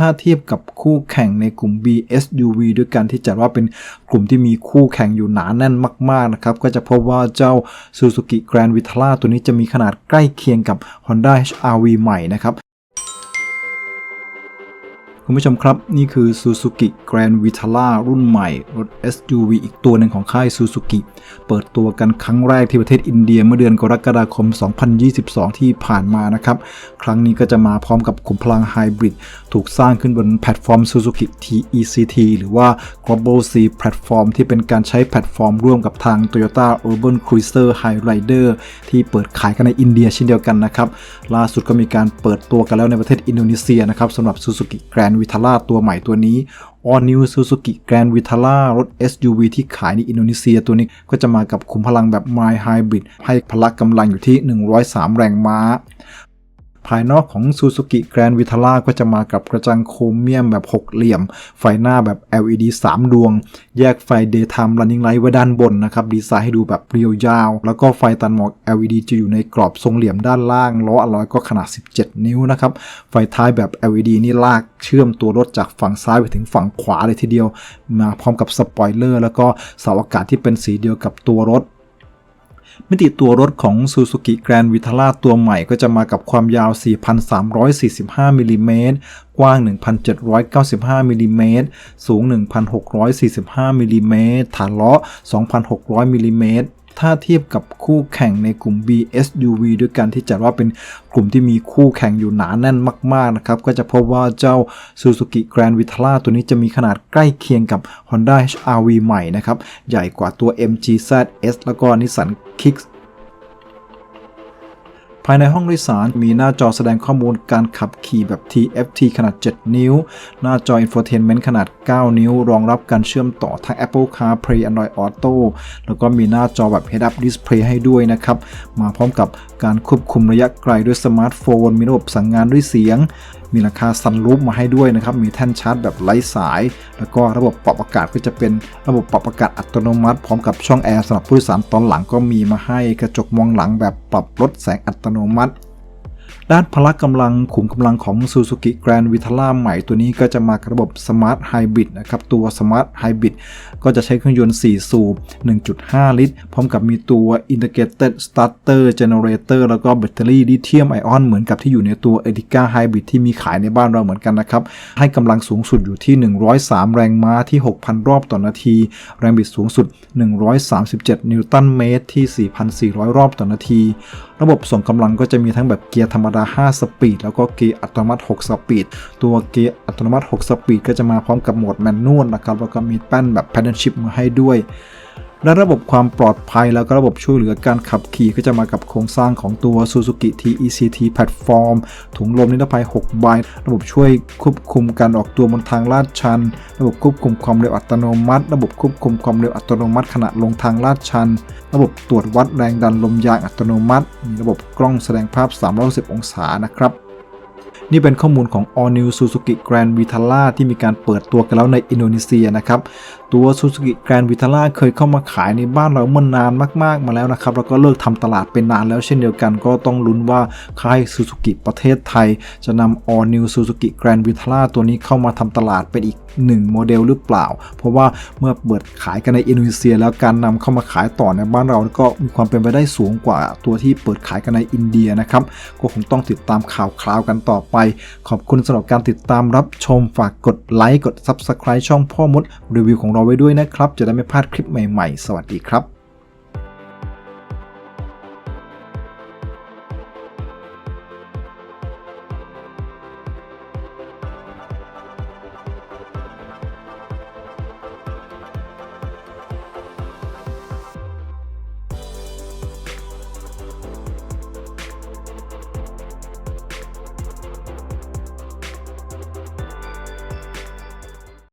ถ้าเทียบกับคู่แข่งในกลุ่ม BSUV ด้วยกันที่จัดว่าเป็นกลุ่มที่มีคู่แข่งอยู่หนาแน่นมากๆนะครับ ก็จะพบว่าเจ้า Suzuki Grand Vitara ตัวนี้จะมีขนาดใกล้เคียงกับ Honda HR-V ใหม่นะครับ คุณผู้ชมครับ นี่คือ Suzuki Grand Vitara รุ่นใหม่ รถ SUV อีกตัวหนึ่งของค่าย Suzuki เปิดตัวกันครั้งแรกที่ประเทศอินเดียเมื่อเดือนกรกฎาคม 2022 ที่ผ่านมานะครับ ครั้งนี้ก็จะมาพร้อมกับขุมพลังไฮบริดถูกสร้างขึ้นบนแพลตฟอร์ม Suzuki TECT หรือว่า Global C Platform ที่เป็นการใช้แพลตฟอร์มร่วมกับทาง Toyota Urban Cruiser Hyrider ที่เปิดขายกันในอินเดียเช่นเดียวกันนะครับล่าสุดก็มีการเปิดตัวกันแล้วในประเทศอินโดนีเซียนะครับสำหรับ Suzuki Grand วิทาร่าตัวใหม่ตัวนี้ All New Suzuki Grand Vitara รถ SUV ที่ขายในอินโดนีเซียตัวนี้ก็จะมากับขุมพลังแบบ My Hybrid ให้พละกำลังอยู่ที่ 103 แรงม้า ภายนอกของ Suzuki Grand Vitara ก็จะมากับกระจังโครเมียมแบบหกเหลี่ยม ไฟหน้าแบบ LED 3 ดวง แยกไฟ Daytime Running Light ไว้ด้านบนนะครับ ดีไซน์ให้ดูแบบเรียวยาว แล้วก็ไฟตัดหมอก LED จะอยู่ในกรอบทรงเหลี่ยมด้านล่าง ล้ออลลอยก็ขนาด 17 นิ้วนะครับ ไฟท้ายแบบ LED นี่ลากเชื่อมตัวรถจากฝั่งซ้ายไปถึงฝั่งขวาเลยทีเดียว มาพร้อมกับสปอยเลอร์แล้วก็เสาอากาศที่เป็นสีเดียวกับตัวรถ มิติตัวรถของ Suzuki Grand Vitara ตัวใหม่ก็จะมากับความยาว 4,345มิลลิเมตรกว้าง 1,795มิลลิเมตรสูง 1,645มิลลิเมตรฐานล้อ 2,600มิลลิเมตร ถ้าเทียบกับคู่แข่งในกลุ่ม BSUV ด้วยกันที่จัดว่าเป็นกลุ่มที่มีคู่แข่งอยู่หนาแน่นมากๆนะครับ ก็จะพบว่าเจ้า Suzuki Grand Vitara ตัวนี้จะมีขนาดใกล้เคียงกับ Honda HR-V ใหม่นะครับ ใหญ่กว่าตัว MG ZS แล้วก็ Nissan Kicks ายในห้องโดยสารมีหน้าจอแสดงข้อมูลการขับขี่แบบ TFT ขนาด 7 นิ้ว หน้าจอ Infotainment ขนาด 9 นิ้ว รองรับการเชื่อมต่อทั้ง Apple CarPlay Android Auto แล้วก็มีหน้าจอแบบ Head Up Display ให้ด้วยนะครับ มาพร้อมกับการควบคุมระยะไกลด้วยสมาร์ทโฟน มีระบบสั่งงานด้วยเสียง มีราคาซันรูฟมาให้ด้วยนะครับ มีแท่นชาร์จแบบไร้สาย แล้วก็ระบบปรับอากาศก็จะเป็นระบบปรับอากาศอัตโนมัติ พร้อมกับช่องแอร์สำหรับผู้โดยสารตอนหลังก็มีมาให้กระจกมองหลังแบบปรับลดแสงอัตโนมัติ ด้านพละกำลังขุมกำลังของ Suzuki Grand Vitara ใหม่ตัวนี้ก็จะมากระบบ Smart Hybrid นะครับ ตัว Smart Hybrid ก็จะใช้เครื่องยนต์ 4 สูบ 1.5 ลิตร พร้อมกับมีตัว Integrated Starter Generator แล้วก็แบตเตอรี่ลิเธียมไอออนเหมือนกับที่อยู่ในตัว Ertiga Hybrid ที่มีขายในบ้านเราเหมือนกันนะครับ ให้กำลังสูงสุดอยู่ที่ 103 แรงม้าที่ 6,000 รอบต่อนาที แรงบิดสูงสุด 137 นิวตันเมตรที่ 4,400 รอบต่อนาที ระบบส่งกำลังก็จะมีทั้งแบบเกียร์ธรรมดา5สปีดแล้วก็เกียร์อัตโนมัติ6สปีดตัวเกียร์อัตโนมัติ6สปีดก็จะมาพร้อมกับโหมดแมนนวลนะครับแล้วก็มีแป้นแบบ Paddle Shift มาให้ด้วย และระบบความปลอดภัยแล้วก็ระบบช่วยเหลือการขับขี่ก็จะมากับโครงสร้างของตัว Suzuki TECT Platform ถุงลมนิรภัย 6 ใบ ระบบช่วยควบคุมการออกตัวบนทางลาดชัน ระบบควบคุมความเร็วอัตโนมัติ ระบบควบคุมความเร็วอัตโนมัติขณะลงทางลาดชัน ระบบตรวจวัดแรงดันลมยางอัตโนมัติ มีระบบกล้องแสดงภาพ 360 องศานะครับ นี่เป็นข้อมูลของ All New Suzuki Grand Vitara ที่มีการเปิดตัวกันแล้วในอินโดนีเซียนะครับตัว Suzuki Grand Vitara เคยเข้ามาขายในบ้านเราเมื่อนานมากๆมาแล้วนะครับแล้วก็เลิกทำตลาดไปนานแล้วเช่นเดียวกัน ก็ต้องลุ้นว่าค่าย Suzuki ประเทศไทย จะนำ All New Suzuki Grand Vitara ตัวนี้เข้ามาทำตลาดเป็นอีกหนึ่งโมเดลหรือเปล่า เพราะว่าเมื่อเปิดขายกันในอินโดนีเซีย แล้วการนำเข้ามาขายต่อในบ้านเราก็มีความเป็นไปได้สูงกว่าตัวที่เปิดขายกันในอินเดียนะครับก็คงต้องติดตามข่าวคราวกันต่อไปขอบคุณสำหรับการติดตามรับชมฝากกดไลค์กด Subscribe ช่องพ่อมดรีวิวของเราไว้ด้วยนะครับ จะได้ไม่พลาดคลิปใหม่ๆ สวัสดีครับ